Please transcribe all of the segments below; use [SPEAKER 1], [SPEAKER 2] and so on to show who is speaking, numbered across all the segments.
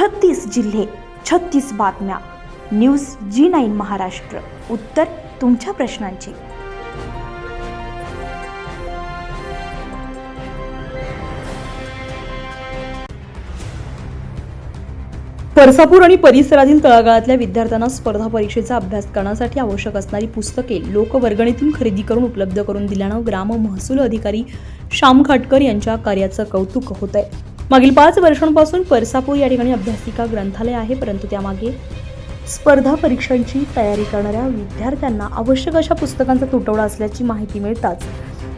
[SPEAKER 1] छत्तीस जिल्हे छत्तीस बातम्या. News G nine Maharashtra. उत्तर तुमच्या प्रश्नांची.
[SPEAKER 2] परसापूर आणि परिसरातील तळागाळातल्या विद्यार्थ्यांना स्पर्धा परीक्षेचा अभ्यास करण्यासाठी आवश्यक असणारी पुस्तके लोकवर्गणीतून खरेदी करून उपलब्ध करून दिल्यानं ग्राम महसूल अधिकारी श्याम खाटकर यांच्या कार्याचं कौतुक होत आहे मागील पाच वर्षांपासून परसापूर या ठिकाणी अभ्यासिका ग्रंथालय आहे परंतु त्यामागे स्पर्धा परीक्षांची तयारी करणाऱ्या विद्यार्थ्यांना आवश्यक अशा पुस्तकांचा तुटवडा असल्याची माहिती मिळताच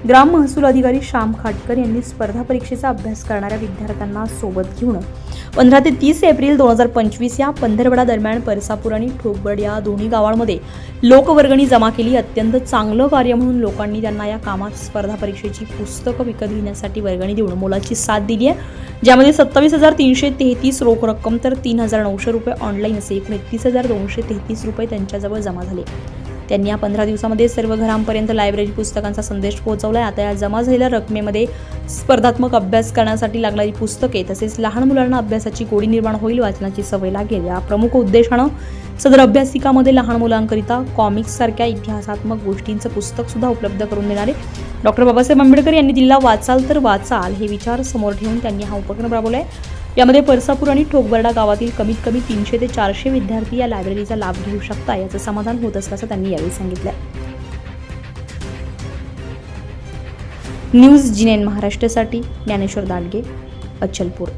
[SPEAKER 2] ग्राम महसूल अधिकारी श्याम खाटकर यांनी स्पर्धा परीक्षेचा अभ्यास करणाऱ्या विद्यार्थ्यांना सोबत घेऊन पंधरा ते तीस एप्रिल दोन हजार पंचवीस या पंधरवडा दरम्यान परसापूर आणि ठोकबड या दोन्ही गावांमध्ये लोकवर्गणी जमा केली. अत्यंत चांगलं कार्य म्हणून लोकांनी त्यांना या कामात स्पर्धा परीक्षेची पुस्तकं विकत घेण्यासाठी वर्गणी देऊन मोलाची साथ दिली आहे. ज्यामध्ये सत्तावीस हजार तीनशे तेहतीस रोख रक्कम तर तीन हजार नऊशे रुपये ऑनलाईन असे एकूण एकतीस हजार दोनशे तेहतीस रुपये त्यांच्याजवळ जमा झाले. त्यांनी या पंधरा दिवसामध्ये सर्व घरांपर्यंत लायब्ररी पुस्तकांचा संदेश पोहोचवला आहे आता या जमा झालेल्या रकमेमध्ये स्पर्धात्मक अभ्यास करण्यासाठी लागणारी पुस्तके तसेच लहान मुलांना अभ्यासाची गोडी निर्माण होईल वाचनाची सवय लागेल. या प्रमुख उद्देशानं सदर अभ्यासिकामध्ये लहान मुलांकरिता कॉमिक्स सारख्या इतिहासात्मक गोष्टींचं पुस्तक सुद्धा उपलब्ध करून देणारे डॉक्टर बाबासाहेब आंबेडकर यांनी दिलेला वाचाल तर वाचाल हे विचार समोर ठेवून त्यांनी हा उपक्रम राबवलाय. यामध्ये परसापूर आणि ठोकबर्डा गावातील कमीत कमी तीनशे ते चारशे विद्यार्थी या लायब्ररीचा लाभ घेऊ शकता याचं समाधान होत असल्याचं त्यांनी यावेळी सांगितलं न्यूज जिनेन महाराष्ट्रासाठी ज्ञानेश्वर दांडगे अचलपूर.